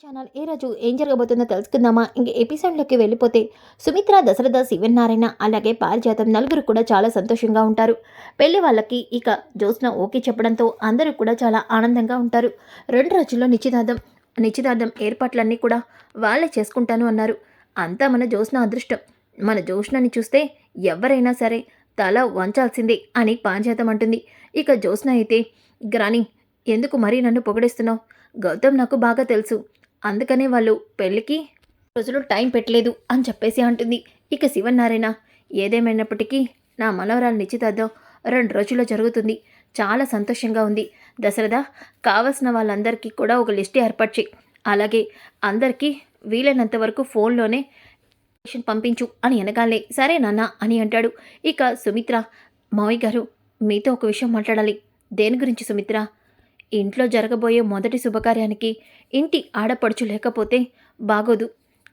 Channel ఏ రోజు ఏం జరగబోతుందో తెలుసుకుందామా? ఇంక ఎపిసోడ్లోకి వెళ్ళిపోతే సుమిత్ర దశరథ శివనారాయణ అలాగే పారిజాతం నలుగురు కూడా చాలా సంతోషంగా ఉంటారు. పెళ్ళి వాళ్ళకి ఇక జ్యోత్స్న ఓకే చెప్పడంతో అందరూ కూడా చాలా ఆనందంగా ఉంటారు. రెండు రోజుల్లో నిశ్చితార్థం నిశ్చితార్థం ఏర్పాట్లన్నీ కూడా వాళ్ళే చేసుకుంటాను అన్నారు. అంతా మన జ్యోత్స్న అదృష్టం. మన జ్యోత్స్నని చూస్తే ఎవరైనా సరే తల వంచాల్సిందే అని పారిజాతం అంటుంది. ఇక జ్యోత్స్న అయితే గ్రాని ఎందుకు మరీ నన్ను పొగడేస్తున్నావు? గౌతమ్ నాకు బాగా తెలుసు. అందుకనే వాళ్ళు పెళ్ళికి రోజులు టైం పెట్టలేదు అని చెప్పేసి అంటుంది. ఇక శివనారాయణ ఏదేమైనప్పటికీ నా మనవరాలు నిశ్చితార్థం రెండు రోజుల్లో జరుగుతుంది. చాలా సంతోషంగా ఉంది. దశరథ కావలసిన వాళ్ళందరికీ కూడా ఒక లిస్ట్ ఏర్పాటు చేయి. అలాగే అందరికీ వీలైనంత వరకు ఫోన్లోనే పంపించు అని అనగానే సరే నాన్న అని అంటాడు. ఇక సుమిత్ర మావయ్య గారు మీతో ఒక విషయం మాట్లాడాలి. దేని గురించి సుమిత్ర? ఇంట్లో జరగబోయే మొదటి శుభకార్యానికి ఇంటి ఆడపడుచు లేకపోతే బాగోదు.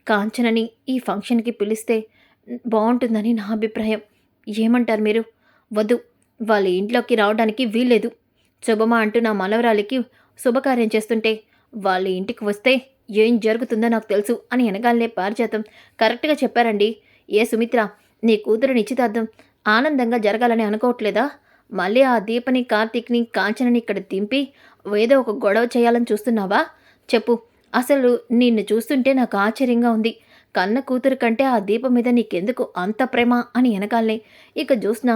కాంచనని ఈ ఫంక్షన్కి పిలిస్తే బాగుంటుందని నా అభిప్రాయం. ఏమంటారు మీరు? వద్దు. వాళ్ళ ఇంట్లోకి రావడానికి వీల్లేదు. శుభమా అంటూ నా మనవరాలికి శుభకార్యం చేస్తుంటే వాళ్ళ ఇంటికి వస్తే ఏం జరుగుతుందో నాకు తెలుసు అని వెనగాలనే పారిజాతం. కరెక్ట్గా చెప్పారండి. ఏ సుమిత్ర నీ కూతురు నిశ్చితార్థం ఆనందంగా జరగాలని అనుకోవట్లేదా? మళ్ళీ ఆ దీపని కార్తీక్ని కాంచనని ఇక్కడ దింపి ఏదో ఒక గొడవ చేయాలని చూస్తున్నావా? చెప్పు. అసలు నిన్ను చూస్తుంటే నాకు ఆశ్చర్యంగా ఉంది. కన్న కూతురు కంటే ఆ దీపం మీద నీకెందుకు అంత ప్రేమ అని వెనకాలనే ఇక చూసిన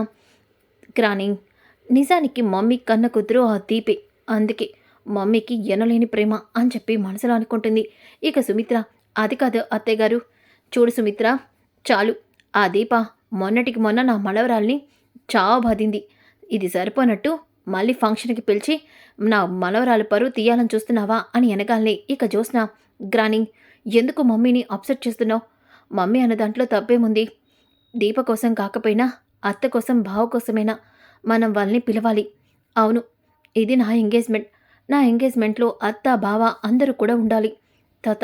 క్రానింగ్ నిజానికి మమ్మీ కన్న కూతురు ఆ దీపే. అందుకే మమ్మీకి ఎనలేని ప్రేమ అని చెప్పి మనసులో అనుకుంటుంది. ఇక సుమిత్ర అది కాదు అత్తయ్య గారు. చూడు సుమిత్ర చాలు. ఆ దీప మొన్నటికి మొన్న నా మనవరాల్ని చావబాదింది. ఇది సరిపోనట్టు మళ్ళీ ఫంక్షన్కి పిలిచి నా మనవరాలు పరువు తీయాలని చూస్తున్నావా అని వెనకాలనే ఇక చూసిన గ్రాని ఎందుకు మమ్మీని అప్సెట్ చేస్తున్నావు? మమ్మీ అన్న దాంట్లో తప్పేముంది? దీప కోసం కాకపోయినా అత్త కోసం బావ కోసమైనా మనం వాళ్ళని పిలవాలి. అవును ఇది నా ఎంగేజ్మెంట్. నా ఎంగేజ్మెంట్లో అత్త బావ అందరూ కూడా ఉండాలి. తాత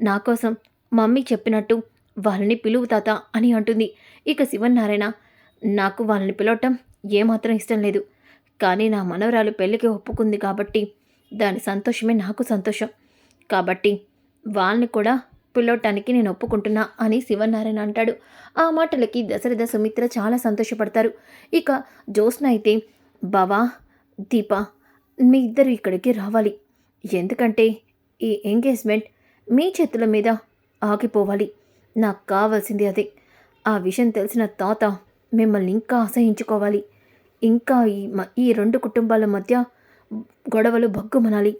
నా కోసం మమ్మీ చెప్పినట్టు వాళ్ళని పిలువు తాత అని అంటుంది. ఇక శివనారాయణ నాకు వాళ్ళని పిలవటం ఏమాత్రం ఇష్టం లేదు. కానీ నా మనవరాలు పెళ్ళికి ఒప్పుకుంది కాబట్టి దాని సంతోషమే నాకు సంతోషం. కాబట్టి వాళ్ళని కూడా పిలవటానికి నేను ఒప్పుకుంటున్నా అని శివనారాయణ అంటాడు. ఆ మాటలకి దశరథ సుమిత్ర చాలా సంతోషపడతారు. ఇక జ్యోత్స్న అయితే బావా దీప మీ ఇద్దరు ఇక్కడికి రావాలి. ఎందుకంటే ఈ ఎంగేజ్మెంట్ మీ చేతుల మీద ఆగిపోవాలి. నాకు కావాల్సింది అదే. ఆ విషయం తెలిసిన తాత మిమ్మల్ని ఇంకా అసహించుకోవాలి. ఇంకా ఈ ఈ రెండు కుటుంబాల మధ్య గొడవలు భగ్గుమనాలి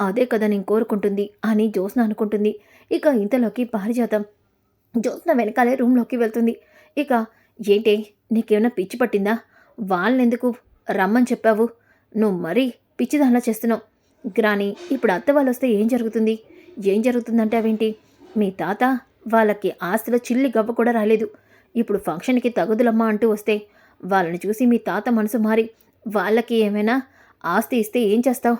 అదే కదా నేను కోరుకుంటుంది అని జ్యోత్స్న అనుకుంటుంది. ఇక ఇంతలోకి పారిజాతం. జ్యోత్స్న వెనకాలే రూమ్లోకి వెళ్తుంది. ఇక ఏంటి నీకేమైనా పిచ్చి పట్టిందా? వాళ్ళెందుకు? రమ్మని చెప్పావు. నువ్వు మరీ పిచ్చిదానా చేస్తున్నావు. గ్రాని ఇప్పుడు అత్త వాళ్ళు వస్తే ఏం జరుగుతుంది? ఏం జరుగుతుందంటే అవేంటి? మీ తాత వాళ్ళకి ఆస్తిలో చిల్లి గవ్వ కూడా రాలేదు. ఇప్పుడు ఫంక్షన్కి తగుదులమ్మా అంటూ వస్తే వాళ్ళని చూసి మీ తాత మనసు మారి వాళ్ళకి ఏమైనా ఆస్తి ఇస్తే ఏం చేస్తావు?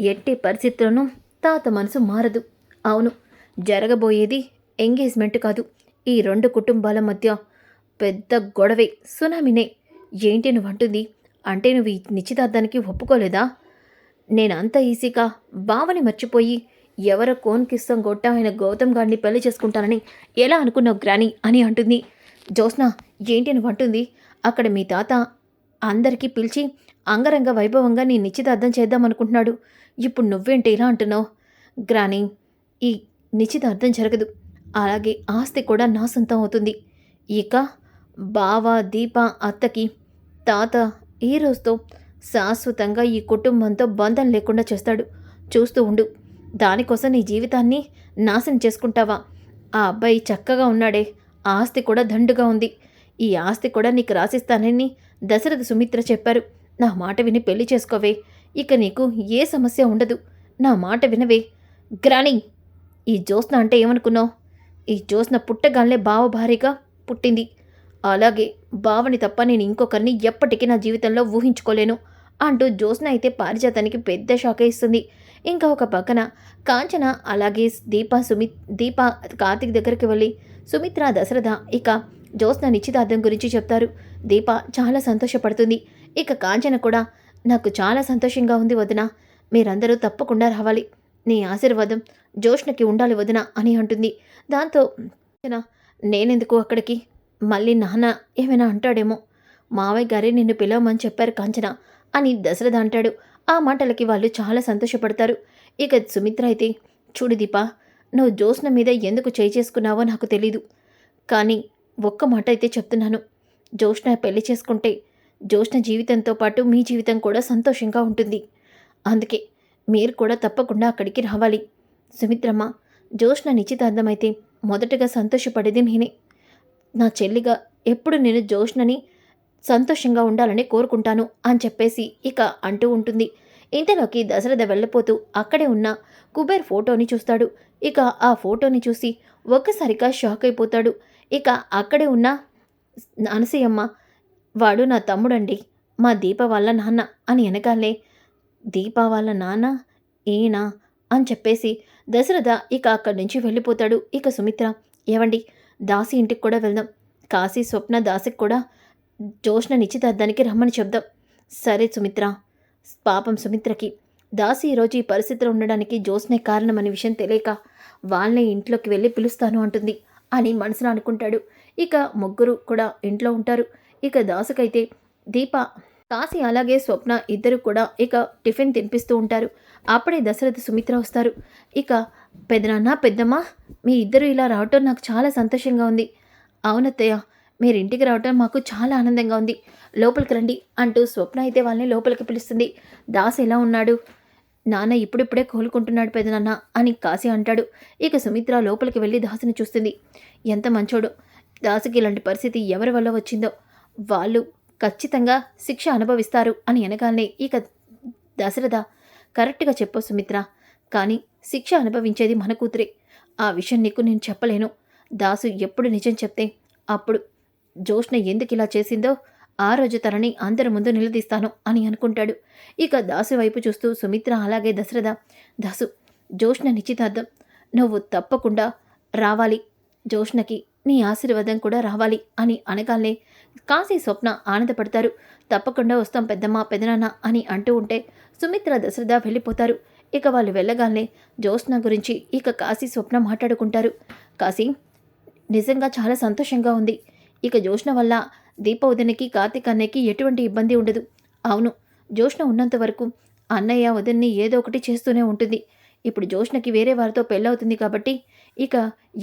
ఎట్టి పరిస్థితుల్లోనూ తాత మనసు మారదు. అవును జరగబోయేది ఎంగేజ్మెంట్ కాదు. ఈ రెండు కుటుంబాల మధ్య పెద్ద గొడవే సునామినే. ఏంటి నువ్వు అంటుంది? అంటే నువ్వు నిశ్చితార్థానికి ఒప్పుకోలేదా? నేను అంత ఈజీగా బావని మర్చిపోయి ఎవరో కోన్కిస్తం గొట్ట ఆయన గౌతమ్ గారిని పెళ్ళి చేసుకుంటానని ఎలా అనుకున్నావు గ్రాని అని అంటుంది. జోస్నా ఏంటి నువ్వు అంటుంది? అక్కడ మీ తాత అందరికీ పిలిచి అంగరంగ వైభవంగా నీ నిశ్చితార్థం చేద్దామనుకుంటున్నాడు. ఇప్పుడు నువ్వేంటి ఇలా అంటున్నావు? గ్రాని ఈ నిశ్చితార్థం జరగదు. అలాగే ఆస్తి కూడా నా సొంతం అవుతుంది. ఇక బావ దీప అత్తకి తాత ఈ రోజుతో శాశ్వతంగా ఈ కుటుంబంతో బంధం లేకుండా చేస్తాడు. చూస్తూ ఉండు. దానికోసం నీ జీవితాన్ని నాశనం చేసుకుంటావా? ఆ అబ్బాయి చక్కగా ఉన్నాడే. ఆస్తి కూడా దండుగా ఉంది. ఈ ఆస్తి కూడా నీకు రాసిస్తానని దశరథ సుమిత్ర చెప్పారు. నా మాట విని పెళ్ళి చేసుకోవే. ఇక నీకు ఏ సమస్య ఉండదు. నా మాట వినవే. గ్రాణి ఈ జ్యోత్స్న అంటే ఏమనుకున్నావు? ఈ జ్యోత్స్న పుట్టగానే బావ భారీగా పుట్టింది. అలాగే బావని తప్ప నేను ఇంకొకరిని ఎప్పటికీ నా జీవితంలో ఊహించుకోలేను అంటూ జ్యోత్స్న అయితే పారిజాతానికి పెద్ద షాకే ఇస్తుంది. ఇంకా ఒక పక్కన కాంచన అలాగే దీప సుమిత్ దీప కార్తిక్ దగ్గరికి వెళ్ళి సుమిత్ర దశరథ ఇక జ్యోత్స్న నిశ్చితార్థం గురించి చెప్తారు. దీప చాలా సంతోషపడుతుంది. ఇక కాంచన కూడా నాకు చాలా సంతోషంగా ఉంది వదిన. మీరందరూ తప్పకుండా రావాలి. నీ ఆశీర్వాదం జోష్నకి ఉండాలి వదిన అని అంటుంది. దాంతో నేనెందుకు అక్కడికి? మళ్ళీ నాన్న ఏమైనా అంటాడేమో. మావయ్య గారే నిన్ను పిలవమని చెప్పారు కాంచన అని దశరథ అంటాడు. ఆ మాటలకి వాళ్ళు చాలా సంతోషపడతారు. ఇక సుమిత్ర అయితే చూడు దీపా నువ్వు జోష్న మీద ఎందుకు చేయి చేసుకున్నావో నాకు తెలీదు. కానీ ఒక్క మాట అయితే చెప్తున్నాను. జ్యోష్ణ పెళ్ళి చేసుకుంటే జ్యోష్ణ జీవితంతో పాటు మీ జీవితం కూడా సంతోషంగా ఉంటుంది. అందుకే మీరు కూడా తప్పకుండా అక్కడికి రావాలి. సుమిత్రమ్మ జోష్న నిశ్చితార్థమైతే మొదటగా సంతోషపడేది నేనే. నా చెల్లిగా ఎప్పుడు నేను జ్యోష్ణని సంతోషంగా ఉండాలని కోరుకుంటాను అని చెప్పేసి ఇక అంటూ ఉంటుంది. ఇంతలోకి దశరథ వెళ్ళిపోతూ అక్కడే ఉన్న కుబేర్ ఫోటోని చూస్తాడు. ఇక ఆ ఫోటోని చూసి ఒక్కసారిగా షాక్ అయిపోతాడు. ఇక అక్కడే ఉన్న అనసూయమ్మ వాడు నా తమ్ముడండి. మా దీప వాళ్ళ నాన్న అని వెనకాలే దీప వాళ్ళ నాన్న? ఈనా అని చెప్పేసి దశరథ ఇక అక్కడి నుంచి వెళ్ళిపోతాడు. ఇక సుమిత్ర ఏవండి? దాసి ఇంటికి కూడా వెళ్దాం. కాశీ స్వప్న దాసికి కూడా జోష్ణ నిశ్చితార్థానికి రమ్మని చెప్దాం. సరే సుమిత్ర. పాపం సుమిత్రకి. దాసి ఈరోజు ఈ పరిస్థితిలో ఉండడానికి జోస్నే కారణమనే విషయం తెలియక వాళ్ళని ఇంట్లోకి వెళ్ళి పిలుస్తాను అంటుంది. అని మనసులో అనుకుంటాడు. ఇక ముగ్గురు కూడా ఇంట్లో ఉంటారు. ఇక దాసుకైతే దీప కాశీ అలాగే స్వప్న ఇద్దరు కూడా ఇక టిఫిన్ తినిపిస్తూ ఉంటారు. అప్పుడే దశరథ సుమిత్ర వస్తారు. ఇక పెదనాన్న పెద్దమ్మ మీ ఇద్దరు ఇలా రావటం నాకు చాలా సంతోషంగా ఉంది. అవునత్తయ్య మీరు ఇంటికి రావటం మాకు చాలా ఆనందంగా ఉంది. లోపలికి రండి అంటూ స్వప్న అయితే వాళ్ళని లోపలికి పిలుస్తుంది. దాస్ ఎలా ఉన్నాడు? నాన్న ఇప్పుడిప్పుడే కోలుకుంటున్నాడు పెదనాన్న అని కాశీ అంటాడు. ఇక సుమిత్ర లోపలికి వెళ్ళి దాసుని చూస్తుంది. ఎంత మంచోడు. దాసుకి ఇలాంటి పరిస్థితి ఎవరి వల్ల వచ్చిందో. వాళ్ళు ఖచ్చితంగా శిక్ష అనుభవిస్తారు అని అనగానే ఇక దశరథ కరెక్ట్గా చెప్పు సుమిత్ర. కానీ శిక్ష అనుభవించేది మన కూతురే. ఆ విషయం నీకు నేను చెప్పలేను. దాసు ఎప్పుడు నిజం చెప్తే అప్పుడు జోష్న ఎందుకు ఇలా చేసిందో ఆ రోజు తనని అందరి ముందు నిలదీస్తాను అని అనుకుంటాడు. ఇక దాసు వైపు చూస్తూ సుమిత్ర అలాగే దశరథ దాసు జోష్ణ నిశ్చితార్థం. నువ్వు తప్పకుండా రావాలి. జోష్ణకి నీ ఆశీర్వాదం కూడా రావాలి అని అనగానే కాశీ స్వప్న ఆనందపడతారు. తప్పకుండా వస్తాం పెద్దమ్మ పెదనాన్న అని అంటూ ఉంటే సుమిత్ర దశరథ వెళ్ళిపోతారు. ఇక వాళ్ళు వెళ్ళగానే జోష్ణ గురించి ఇక కాశీ స్వప్న మాట్లాడుకుంటారు. కాశీ నిజంగా చాలా సంతోషంగా ఉంది. ఇక జోష్ణ వల్ల దీపవదనకి కార్తీక్ అన్నయ్యకి ఎటువంటి ఇబ్బంది ఉండదు. అవును జోష్ణ ఉన్నంత వరకు అన్నయ్య వదన్ని ఏదో ఒకటి చేస్తూనే ఉంటుంది. ఇప్పుడు జోష్ణకి వేరే వారితో పెళ్ళవుతుంది కాబట్టి ఇక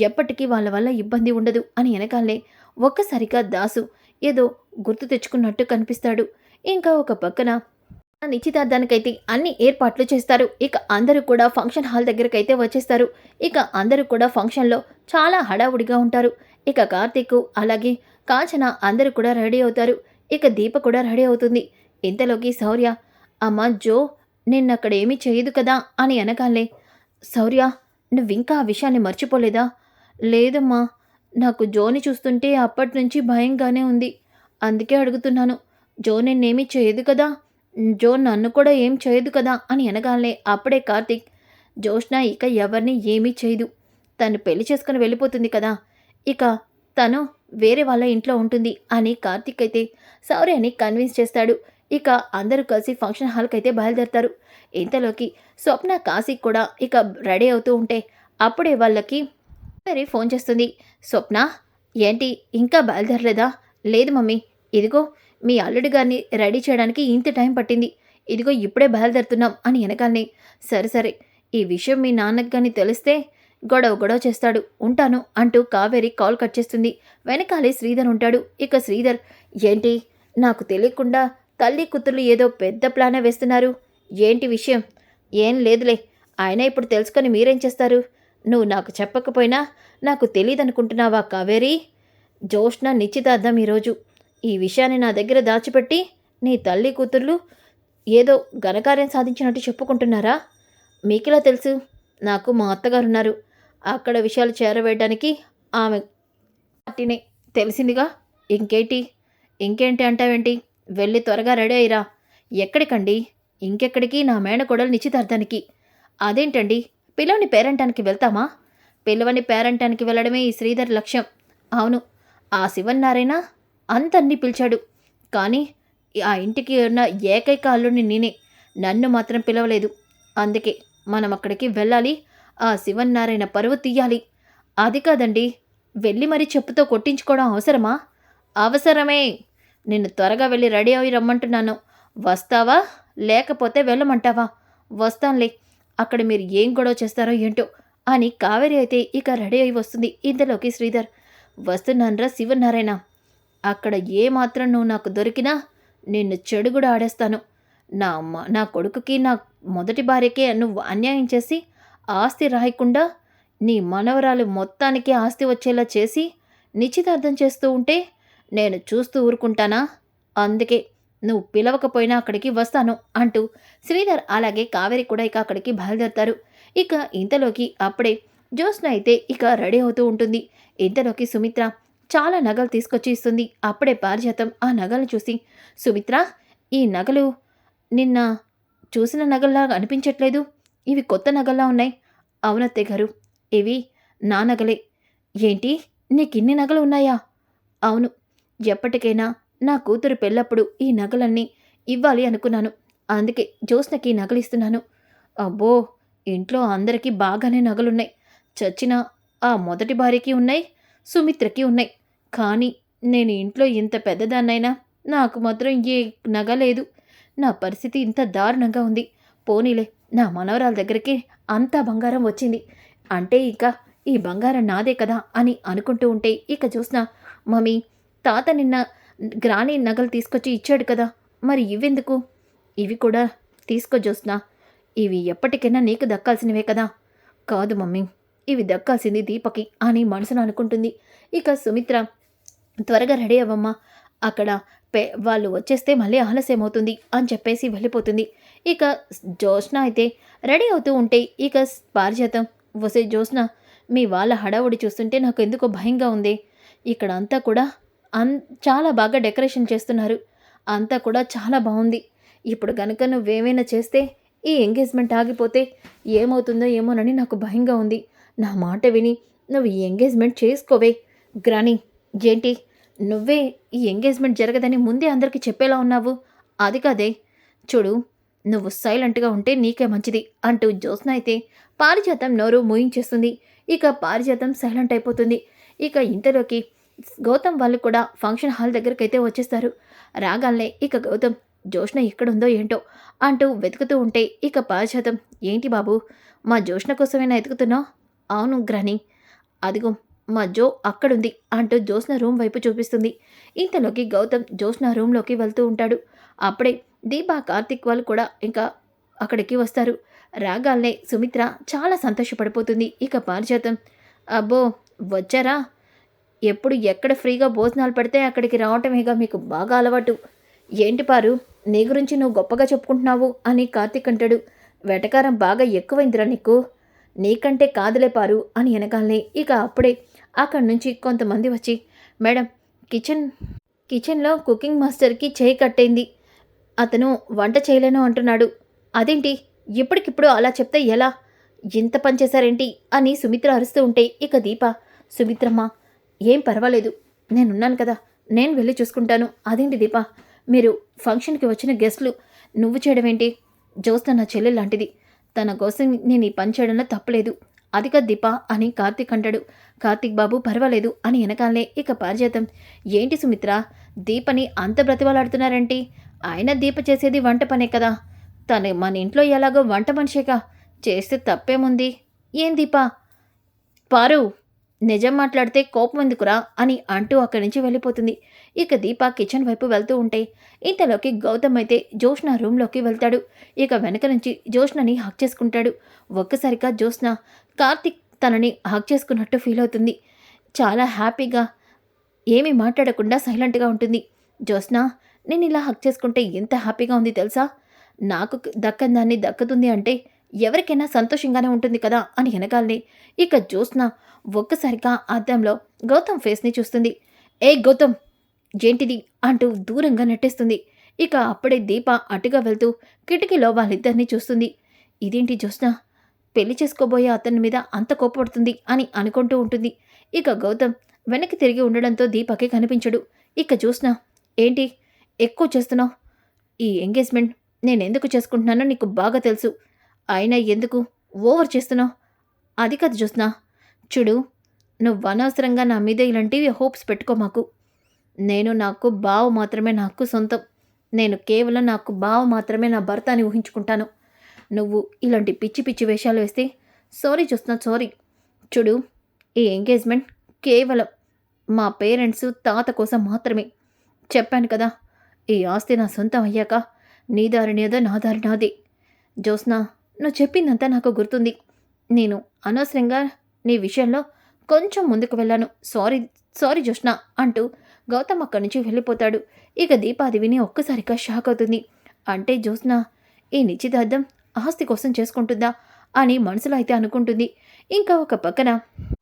ఎప్పటికీ వాళ్ళ వల్ల ఇబ్బంది ఉండదు అని వెనకాలే ఒక్కసారిగా దాసు ఏదో గుర్తు తెచ్చుకున్నట్టు కనిపిస్తాడు. ఇంకా ఒక పక్కన నిశ్చితార్థానికైతే అన్ని ఏర్పాట్లు చేస్తారు. ఇక అందరూ కూడా ఫంక్షన్ హాల్ దగ్గరకైతే వచ్చేస్తారు. ఇక అందరూ కూడా ఫంక్షన్లో చాలా హడావుడిగా ఉంటారు. ఇక కార్తీక్ అలాగే కాంచన అందరూ కూడా రెడీ అవుతారు. ఇక దీప కూడా రెడీ అవుతుంది. ఇంతలోకి శౌర్య అమ్మ జో నిన్నక్కడ ఏమీ చేయదు కదా అని అనగాలే శౌర్య నువ్వింకా ఆ విషయాన్ని మర్చిపోలేదా? లేదమ్మా నాకు జోని చూస్తుంటే అప్పటి నుంచి భయంగానే ఉంది. అందుకే అడుగుతున్నాను జో నిన్నేమీ చేయదు కదా? జో నన్ను కూడా ఏం చేయదు కదా? అని అనగానే అప్పుడే కార్తీక్ జోష్న ఇక ఎవరిని ఏమీ చేయదు. తను పెళ్ళి చేసుకుని వెళ్ళిపోతుంది కదా. ఇక తను వేరే వాళ్ళ ఇంట్లో ఉంటుంది అని కార్తీక్ అయితే శౌర్యని కన్విన్స్ చేస్తాడు. ఇక అందరూ కలిసి ఫంక్షన్ హాల్కి అయితే బయలుదేరతారు. ఇంతలోకి స్వప్న కాశీ కూడా ఇక రెడీ అవుతూ ఉంటే అప్పుడే వాళ్ళకి మరి ఫోన్ చేస్తుంది. స్వప్న ఏంటి ఇంకా బయలుదేరలేదా? లేదు మమ్మీ. ఇదిగో మీ అల్లుడి గారిని రెడీ చేయడానికి ఇంత టైం పట్టింది. ఇదిగో ఇప్పుడే బయలుదేరుతున్నాం అని వెనకాలని. సరే సరే. ఈ విషయం మీ నాన్నకి కానీ తెలిస్తే గొడవ గొడవ చేస్తాడు. ఉంటాను అంటూ కావేరి కాల్ కట్ చేస్తుంది. వెనకాలే శ్రీధర్ ఉంటాడు. ఇక శ్రీధర్ ఏంటి? నాకు తెలియకుండా తల్లి కూతుర్లు ఏదో పెద్ద ప్లానే వేస్తున్నారు. ఏంటి విషయం? ఏం లేదులే. ఆయన ఇప్పుడు తెలుసుకొని మీరేం చేస్తారు? నువ్వు నాకు చెప్పకపోయినా నాకు తెలియదనుకుంటున్నావా కావేరి? జోష్న నిశ్చితార్థం ఈరోజు ఈ విషయాన్ని నా దగ్గర దాచిపెట్టి నీ తల్లి కూతుర్లు ఏదో ఘనకార్యం సాధించినట్టు చెప్పుకుంటున్నారా? మీకెలా తెలుసు? నాకు మా అత్తగారున్నారు. అక్కడ విషయాలు చేరవేయడానికి ఆమె పార్టీనే తెలిసిందిగా. ఇంకేంటి? ఇంకేంటి అంటావేంటి? వెళ్ళి త్వరగా రెడీ అయ్యిరా. ఎక్కడికండి? ఇంకెక్కడికి? నా మేనకోడలు నిశ్చితార్థానికి. అదేంటండి? పిల్లవని పేరంటానికి వెళ్తామా? పిల్లవని పేరంటానికి వెళ్ళడమే ఈ శ్రీధర్ లక్ష్యం. అవును ఆ శివన్నారాయణ అంతన్ని పిలిచాడు. కానీ ఆ ఇంటికి ఉన్న ఏకైక అల్లుడిని నేనే. నన్ను మాత్రం పిలవలేదు. అందుకే మనం అక్కడికి వెళ్ళాలి. ఆ శివన్నారాయణ పరువు తీయాలి. అది కాదండి వెళ్ళి మరీ చెప్పుతో కొట్టించుకోవడం అవసరమా? అవసరమే. నిన్ను త్వరగా వెళ్ళి రెడీ అయి రమ్మంటున్నాను. వస్తావా? లేకపోతే వెళ్ళమంటావా? వస్తానులే. అక్కడ మీరు ఏం గొడవ చేస్తారో ఏంటో అని కావేరి అయితే ఇక రెడీ అయి వస్తుంది ఇంతలోకి శ్రీధర్. వస్తున్నానరా శివనారాయణ అక్కడ ఏ నువ్వు నాకు దొరికినా నిన్ను చెడు కూడా ఆడేస్తాను. నా అమ్మ నా కొడుకుకి నా మొదటి భార్యకే నువ్వు అన్యాయం చేసి ఆస్తి రాయకుండా నీ మనవరాలు మొత్తానికి ఆస్తి వచ్చేలా చేసి నిశ్చితార్థం చేస్తూ ఉంటే నేను చూస్తూ ఊరుకుంటానా? అందుకే నువ్వు పిలవకపోయినా అక్కడికి వస్తాను అంటూ శ్రీధర్ అలాగే కావేరి కూడా ఇక అక్కడికి బయలుదేరతారు. ఇక ఇంతలోకి అప్పుడే జ్యోత్స్న అయితే ఇక రెడీ అవుతూ ఉంటుంది. ఇంతలోకి సుమిత్ర చాలా నగలు తీసుకొచ్చి ఇస్తుంది. అప్పుడే పారిజాతం ఆ నగలను చూసి సుమిత్ర ఈ నగలు నిన్న చూసిన నగల్లాగా అనిపించట్లేదు. ఇవి కొత్త నగల్లా ఉన్నాయి. అవునత్తే గారు ఇవి నా నగలే. ఏంటి నీకిన్ని నగలు ఉన్నాయా? అవును ఎప్పటికైనా నా కూతురు పెళ్ళప్పుడు ఈ నగలన్నీ ఇవ్వాలి అనుకున్నాను. అందుకే జ్యోత్స్నకి నగలు ఇస్తున్నాను అబ్బో ఇంట్లో అందరికీ బాగానే నగలున్నాయి. చచ్చిన ఆ మొదటి భార్యకి ఉన్నాయి సుమిత్రకి ఉన్నాయి. కానీ నేను ఇంట్లో ఇంత పెద్దదాన్నైనా నాకు మాత్రం ఏ నగ లేదు. నా పరిస్థితి ఇంత దారుణంగా ఉంది. పోనీలే నా మనవరాల దగ్గరికి అంతా బంగారం వచ్చింది. అంటే ఇక ఈ బంగారం నాదే కదా అని అనుకుంటూ ఉంటే ఇక చూసిన మమ్మీ తాత నిన్న గ్రాని నగలు తీసుకొచ్చి ఇచ్చాడు కదా మరి ఇవెందుకు ఇవి కూడా తీసుకో చూస్తున్నా ఇవి ఎప్పటికైనా నీకు దక్కాల్సినవే కదా. కాదు మమ్మీ ఇవి దక్కాల్సింది దీపకి అని మనసును అనుకుంటుంది. ఇక సుమిత్ర త్వరగా రెడీ అవ్వమ్మా అక్కడ పే వాళ్ళు వచ్చేస్తే మళ్ళీ ఆలస్యం అవుతుంది అని చెప్పేసి వెళ్ళిపోతుంది. ఇక జ్యోత్స్న అయితే రెడీ అవుతూ ఉంటే ఇక పారిజాతం. వసే జ్యోత్స్న మీ వాళ్ళ హడావుడి చూస్తుంటే నాకు ఎందుకో భయంగా ఉంది. ఇక్కడ అంతా కూడా అన్ చాలా బాగా డెకరేషన్ చేస్తున్నారు. అంతా కూడా చాలా బాగుంది. ఇప్పుడు కనుక నువ్వేమైనా చేస్తే ఈ ఎంగేజ్మెంట్ ఆగిపోతే ఏమవుతుందో ఏమోనని నాకు భయంగా ఉంది. నా మాట విని నువ్వు ఈ ఎంగేజ్మెంట్ చేసుకోవే. గ్రాని ఏంటి నువ్వే ఈ ఎంగేజ్మెంట్ జరగదని ముందే అందరికీ చెప్పేలా ఉన్నావు. అది కాదే. చూడు నువ్వు సైలెంట్గా ఉంటే నీకే మంచిది అంటూ జ్యోత్స్న అయితే పారిజాతం నోరు మూయించేస్తుంది. ఇక పారిజాతం సైలెంట్ అయిపోతుంది. ఇక ఇంతలోకి గౌతమ్ వాళ్ళు కూడా ఫంక్షన్ హాల్ దగ్గరికి అయితే వచ్చేస్తారు. రాగాలనే ఇక గౌతమ్ జోష్ణ ఎక్కడుందో ఏంటో? అంటూ వెతుకుతూ ఉంటే ఇక పారిజాతం ఏంటి బాబు మా జోష్ణ కోసమైనా వెతుకుతున్నావు అవును గ్రాని అదిగో మా జో అక్కడుంది అంటూ జోష్ణ రూమ్ వైపు చూపిస్తుంది. ఇంతలోకి గౌతమ్ జోష్ణ రూమ్లోకి వెళ్తూ ఉంటాడు. అప్పుడే దీపా కార్తిక్ వాళ్ళు కూడా ఇంకా అక్కడికి వస్తారు. రాగాల్నే సుమిత్ర చాలా సంతోషపడిపోతుంది. ఇక పారిజాతం. అబ్బో వచ్చారా? ఎప్పుడు ఎక్కడ ఫ్రీగా భోజనాలు పెడితే అక్కడికి రావటమేగా మీకు బాగా అలవాటు. ఏంటి పారు నీ గురించి నువ్వు గొప్పగా చెప్పుకుంటున్నావు అని కార్తిక్ అంటాడు. వెటకారం బాగా ఎక్కువైందిరా నీకు. నీకంటే కాదులే పారు అని వెనకాలనే ఇక అప్పుడే అక్కడి నుంచి కొంతమంది వచ్చి మేడం కిచెన్ కిచెన్లో కుకింగ్ మాస్టర్కి చేయి కట్టయింది. అతను వంట చేయలేను అంటున్నాడు. అదేంటి? ఇప్పటికిప్పుడు అలా చెప్తే ఎలా? ఇంత పనిచేశారేంటి అని సుమిత్ర అరుస్తూ ఉంటే ఇక దీప సుమిత్రమ్మ ఏం పర్వాలేదు. నేనున్నాను కదా. నేను వెళ్ళి చూసుకుంటాను. అదేంటి దీప? మీరు ఫంక్షన్కి వచ్చిన గెస్ట్లు నువ్వు చేయడం ఏంటి జ్యోత్స్న నా చెల్లెలు లాంటిది. తన కోసం నేను ఈ పని చేయడంలో తప్పలేదు. అది దీప అని కార్తీక్ అంటాడు. కార్తీక్ బాబు పర్వాలేదు అని వెనకాలనే ఇక పారిజాతం. ఏంటి సుమిత్ర? దీపని అంత బ్రతివాలాడుతున్నారంటే ఆయన దీప చేసేది వంట పనే కదా. తను మన ఇంట్లో ఎలాగో వంట మనిషేగా. చేస్తే తప్పేముంది? ఏం దీపా? పారు నిజం మాట్లాడితే కోపం ఎందుకురా? అని అంటూ అక్కడి నుంచి వెళ్ళిపోతుంది. ఇక దీప కిచెన్ వైపు వెళ్తూ ఉంటే ఇంతలోకి గౌతమ్ అయితే జోష్న రూమ్లోకి వెళ్తాడు. ఇక వెనక నుంచి జోష్నని హక్ చేసుకుంటాడు. ఒక్కసారిగా జోష్న కార్తిక్ తనని హక్ చేసుకున్నట్టు ఫీల్ అవుతుంది. చాలా హ్యాపీగా ఏమీ మాట్లాడకుండా సైలెంట్గా ఉంటుంది. జోష్న నేను ఇలా హక్ చేసుకుంటే ఎంత హ్యాపీగా ఉంది తెలుసా? నాకు దక్కని దాన్ని దక్కుతుంది అంటే ఎవరికైనా సంతోషంగానే ఉంటుంది కదా అని వెనకాలనే ఇక జ్యోత్స్న ఒక్కసారిగా అద్దంలో గౌతమ్ ఫేస్ని చూస్తుంది. ఏ గౌతమ్ ఏంటిది? అంటూ దూరంగా నెట్టేస్తుంది. ఇక అప్పుడే దీప అటుగా వెళ్తూ కిటికీలో వాళ్ళిద్దరినీ చూస్తుంది. ఇదేంటి జ్యోత్స్న? పెళ్ళి చేసుకోబోయే అతని మీద అంత కోపడుతుంది అని అనుకుంటూ ఉంటుంది. ఇక గౌతమ్ వెనక్కి తిరిగి ఉండడంతో దీపకి కనిపించడు. ఇక జ్యోత్స్న ఏంటి? ఎక్కువ చేస్తున్నావు? ఈ ఎంగేజ్మెంట్ నేను ఎందుకు చేసుకుంటున్నానో నీకు బాగా తెలుసు. అయినా ఎందుకు ఓవర్ చేస్తున్నావు? అది కాదు చూస్తున్నా చూడు నువ్వు అనవసరంగా నా మీద ఇలాంటివి హోప్స్ పెట్టుకో మాకు. నేను నాకు బావ మాత్రమే నాకు సొంతం. నేను కేవలం నాకు బావ మాత్రమే నా భర్త అని ఊహించుకుంటాను. నువ్వు ఇలాంటి పిచ్చి పిచ్చి వేషాలు వేస్తే సారీ చూస్తున్నా సారీ. చూడు ఈ ఎంగేజ్మెంట్ కేవలం మా పేరెంట్స్ తాత కోసం మాత్రమే. చెప్పాను కదా ఈ ఆస్తి నా సొంతం అయ్యాక నీ దారి నీదో నా దారి నాది. జ్యోత్స్న నువ్వు చెప్పిందంతా నాకు గుర్తుంది. నేను అనవసరంగా నీ విషయంలో కొంచెం ముందుకు వెళ్ళాను. సారీ సారీ జ్యోత్స్న అంటూ గౌతమ్ అక్కడి నుంచి వెళ్ళిపోతాడు. ఇక దీప అది విని ఒక్కసారిగా షాక్ అవుతుంది. అంటే జ్యోత్స్న ఈ నిశ్చితార్థం ఆస్తి కోసం చేసుకుంటుందా? అని మనసులో అయితే అనుకుంటుంది. ఇంకా ఒక పక్కన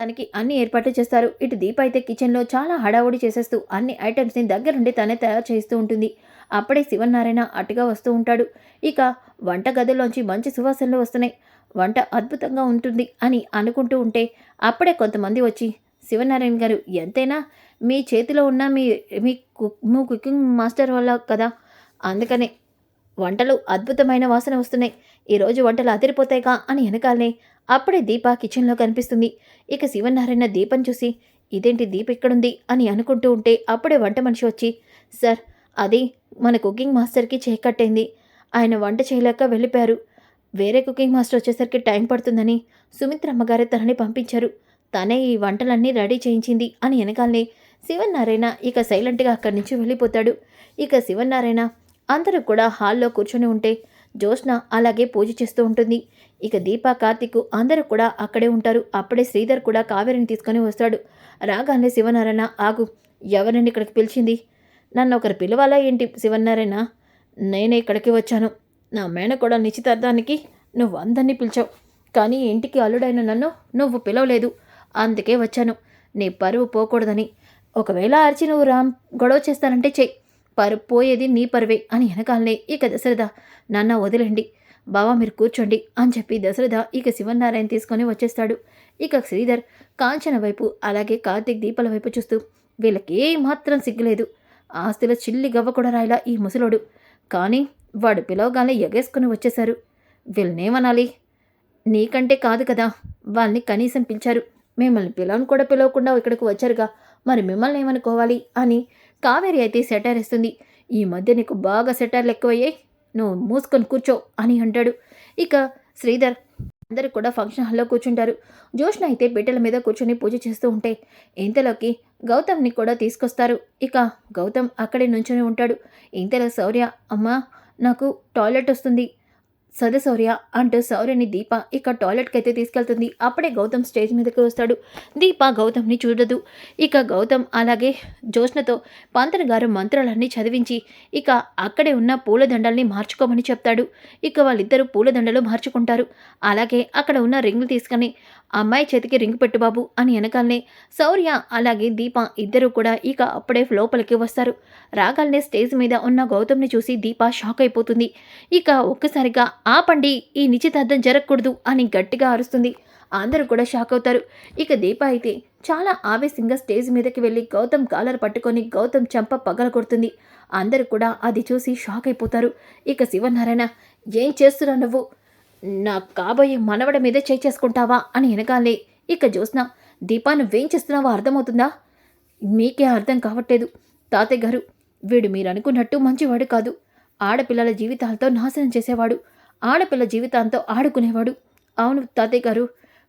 తనకి అన్ని ఏర్పాట్లు చేస్తారు. ఇటు దీప అయితే కిచెన్లో చాలా హడావుడి చేసేస్తూ అన్ని ఐటమ్స్ని దగ్గరుండి తనే తయారు చేస్తూ ఉంటుంది. అప్పుడే శివనారాయణ అటుగా వస్తూ ఉంటాడు. ఇక వంట గదిలోంచి మంచి సువాసనలు వస్తున్నాయి. వంట అద్భుతంగా ఉంటుంది అని అనుకుంటూ ఉంటే అప్పుడే కొంతమంది వచ్చి శివనారాయణ గారు ఎంతైనా మీ చేతిలో ఉన్న మీ మీ కుక్ మీ కుకింగ్ మాస్టర్ వల్ల కదా? అందుకనే వంటలు అద్భుతమైన వాసన వస్తున్నాయి. ఈరోజు వంటలు అదిరిపోతాయిగా అని వెనకాలనే అప్పుడే దీప కిచెన్లో కనిపిస్తుంది. ఇక శివనారాయణ దీపం చూసి ఇదేంటి దీప ఎక్కడుంది అని అనుకుంటూ ఉంటే అప్పుడే వంట మనిషి వచ్చి సార్ అది మన కుకింగ్ మాస్టర్కి చేకట్టయింది ఆయన వంట చేయలేక వెళ్ళిపోయారు. వేరే కుకింగ్ మాస్టర్ వచ్చేసరికి టైం పడుతుందని సుమిత్ర అమ్మగారే తనని పంపించారు. తనే ఈ వంటలన్నీ రెడీ చేయించింది అని వెనకాలనే శివనారాయణ ఇక సైలెంట్గా అక్కడి నుంచి వెళ్ళిపోతాడు. ఇక శివనారాయణ అందరూ కూడా హాల్లో కూర్చొని ఉంటే జ్యోత్స్న అలాగే పూజ చేస్తూ ఉంటుంది. ఇక దీపా కార్తిక్ అందరూ కూడా అక్కడే ఉంటారు. అప్పుడే శ్రీధర్ కూడా కావేరిని తీసుకొని వస్తాడు. రాగానే శివనారాయణ ఆగు ఎవరిని ఇక్కడికి పిలిచింది? నన్ను ఒకరు పిలవాలా ఏంటి శివనారాయణ? నేనే ఇక్కడికి వచ్చాను. నా మేన కూడా నిశ్చితార్థానికి నువ్వు అందరినీ పిలిచావు. కానీ ఇంటికి అల్లుడైన నన్ను నువ్వు పిలవలేదు. అందుకే వచ్చాను. నీ పరువు పోకూడదని. ఒకవేళ అరిచి నువ్వు రామ్ గొడవ చేస్తానంటే చెయ్యి పరు పోయేది నీ పరువే అని వెనకాలనే ఇక దశరథ నాన్న వదిలండి బావా మీరు కూర్చోండి అని చెప్పి దశరథ ఇక శివనారాయణ తీసుకొని వచ్చేస్తాడు. ఇక శ్రీధర్ కాంచన వైపు అలాగే కార్తీక్ దీపాల వైపు చూస్తూ వీళ్ళకి ఏ మాత్రం సిగ్గులేదు. ఆస్తిలో చిల్లి గవ్వ కూడా రాయలా ఈ ముసలోడు. కానీ వాడు పిలవగానే ఎగేసుకుని వచ్చేశారు. వీళ్ళనేమనాలి? నీకంటే కాదు కదా. వాళ్ళని కనీసం పిలిచారు. మిమ్మల్ని పిలవను కూడా పిలవకుండా ఇక్కడికి వచ్చారుగా. మరి మిమ్మల్ని ఏమనుకోవాలి? అని కావేరి అయితే సెటర్ ఇస్తుంది ఈ మధ్య నీకు బాగా సెటర్లు ఎక్కువయ్యాయి. నువ్వు మూసుకొని కూర్చో అని అంటాడు. ఇక శ్రీధర్ అందరూ కూడా ఫంక్షన్ హాల్లో కూర్చుంటారు. జోష్న అయితే బిడ్డల మీద కూర్చొని పూజ చేస్తూ ఉంటే ఇంతలోకి గౌతమ్ని కూడా తీసుకొస్తారు. ఇక గౌతమ్ అక్కడే నుంచొని ఉంటాడు. ఇంతలో శౌర్య అమ్మ నాకు టాయిలెట్ వస్తుంది. సరే సౌర్య అంటూ సౌర్యని దీప ఇక టాయిలెట్కి అయితే తీసుకెళ్తుంది. అప్పుడే గౌతమ్ స్టేజ్ మీదకి వస్తాడు. దీప గౌతమ్ని చూడదు. ఇక గౌతమ్ అలాగే జోష్నతో పంతన గారు మంత్రాలన్నీ చదివించి ఇక అక్కడే ఉన్న పూలదండల్ని మార్చుకోమని చెప్తాడు. ఇక వాళ్ళిద్దరూ పూలదండలు మార్చుకుంటారు. అలాగే అక్కడ ఉన్న రింగులు తీసుకొని అమ్మాయి చేతికి రింగ్ పెట్టు బాబు అని వెనకాలనే శౌర్య అలాగే దీప ఇద్దరూ కూడా ఇక అప్పుడే లోపలికి వస్తారు. రాగాలనే స్టేజ్ మీద ఉన్న గౌతమ్ని చూసి దీప షాక్ అయిపోతుంది. ఇక ఒక్కసారిగా ఆపండి ఈ నిశ్చితార్థం జరగకూడదు అని గట్టిగా అరుస్తుంది. అందరూ కూడా షాక్ అవుతారు. ఇక దీప అయితే చాలా ఆవేశంగా స్టేజ్ మీదకి వెళ్ళి గౌతమ్ కాలర్ పట్టుకొని గౌతమ్ చంప పగల కొడుతుంది. అందరూ కూడా అది చూసి షాక్ అయిపోతారు. ఇక శివనారాయణ ఏం చేస్తున్నావు నువ్వు? నా కాబోయే మనవడ మీదే చేసుకుంటావా అని వెనకాలే ఇక జ్యోత్స్న దీపా నువ్వేం చేస్తున్నావో అర్థమవుతుందా? మీకే అర్థం కావట్లేదు. తాతయ్య గారు వీడు మీరు అనుకున్నట్టు మంచివాడు కాదు. ఆడపిల్లల జీవితాలతో నాశనం చేసేవాడు. ఆడపిల్ల జీవితాంతో ఆడుకునేవాడు. అవును తాతయ్య గారు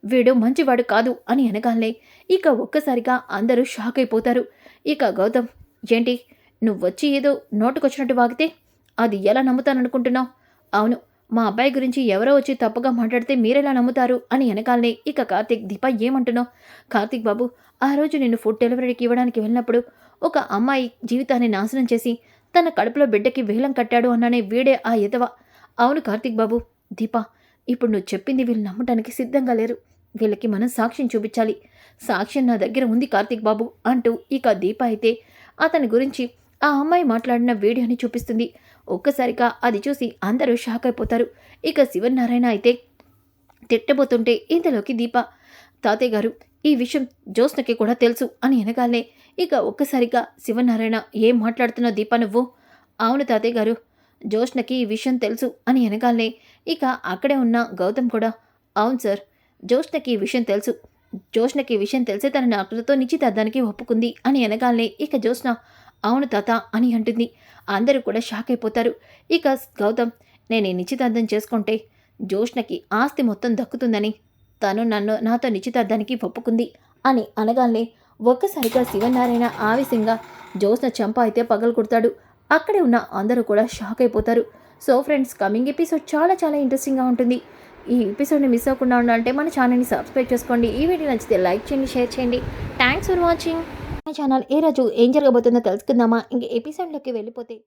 వీడు మంచివాడు కాదు అని అనగానే ఇక ఒక్కసారిగా అందరూ షాక్ అయిపోతారు. ఇక గౌతమ్ ఏంటి నువ్వు వచ్చి ఏదో నోటుకొచ్చినట్టు వాగితే అది ఎలా నమ్ముతాననుకుంటున్నావు? అవును మా అబ్బాయి గురించి ఎవరో వచ్చి తప్పుగా మాట్లాడితే మీరెలా నమ్ముతారు? అని వెనకాలనే ఇక కార్తీక్ దీప ఏమంటున్నావు? కార్తీక్ బాబు ఆ రోజు నేను ఫుడ్ డెలివరీకి ఇవ్వడానికి వెళ్ళినప్పుడు ఒక అమ్మాయి జీవితాన్ని నాశనం చేసి తన కడుపులో బిడ్డకి వేలం కట్టాడు అన్ననే వీడే ఆ ఎదవ. అవును కార్తీక్ బాబు దీప ఇప్పుడు నువ్వు చెప్పింది వీళ్ళు నమ్మటానికి సిద్ధంగా లేరు. వీళ్ళకి మనం సాక్ష్యం చూపించాలి. సాక్ష్యం నా దగ్గర ఉంది కార్తీక్ బాబు అంటూ ఇక దీప అయితే అతని గురించి ఆ అమ్మాయి మాట్లాడిన వీడియోని చూపిస్తుంది. ఒక్కసారిగా అది చూసి అందరూ షాక్ అయిపోతారు. ఇక శివనారాయణ అయితే తిట్టబోతుంటే ఇంతలోకి దీప తాతయ్య గారు ఈ విషయం జ్యోత్స్నకి కూడా తెలుసు అని అనగానే ఇక ఒక్కసారిగా శివనారాయణ ఏం మాట్లాడుతున్నా దీప నువ్వు? అవును తాతయ్య గారు జ్యోత్స్నకి ఈ విషయం తెలుసు అని అనగానే ఇక అక్కడే ఉన్న గౌతమ్ కూడా అవును సార్ జోష్నకి ఈ విషయం తెలుసు. జ్యోష్ణకి ఈ విషయం తెలిసే తన నాకులతో నిశ్చితార్థానికి ఒప్పుకుంది అని అనగానే ఇక జ్యోష్ణ అవును తాత అని అంటుంది. అందరూ కూడా షాక్ అయిపోతారు. ఇక గౌతమ్ నేను నిశ్చితార్థం చేసుకుంటే జోష్నకి ఆస్తి మొత్తం దక్కుతుందని తను నన్ను నాతో నిశ్చితార్థానికి ఒప్పుకుంది అని అనగానే ఒక్కసారిగా శివనారాయణ ఆవేశంగా జోష్న చంప అయితే పగలు కొడతాడు. అక్కడే ఉన్న అందరూ కూడా షాక్ అయిపోతారు. సో ఫ్రెండ్స్ కమింగ్ ఎపిసోడ్ చాలా చాలా ఇంట్రెస్టింగ్గా ఉంటుంది. ఈ ఎపిసోడ్ని మిస్ అవ్వకుండా ఉండాలంటే మన ఛానల్ని సబ్స్క్రైబ్ చేసుకోండి. ఈ వీడియో నచ్చితే లైక్ చేయండి షేర్ చేయండి. Thanks for watching. ఛానల్ ఏ రోజు ఏం జరగబోతుందో తెలుసుకుందామా? ఇంక ఎపిసోడ్లోకి వెళ్ళిపోతే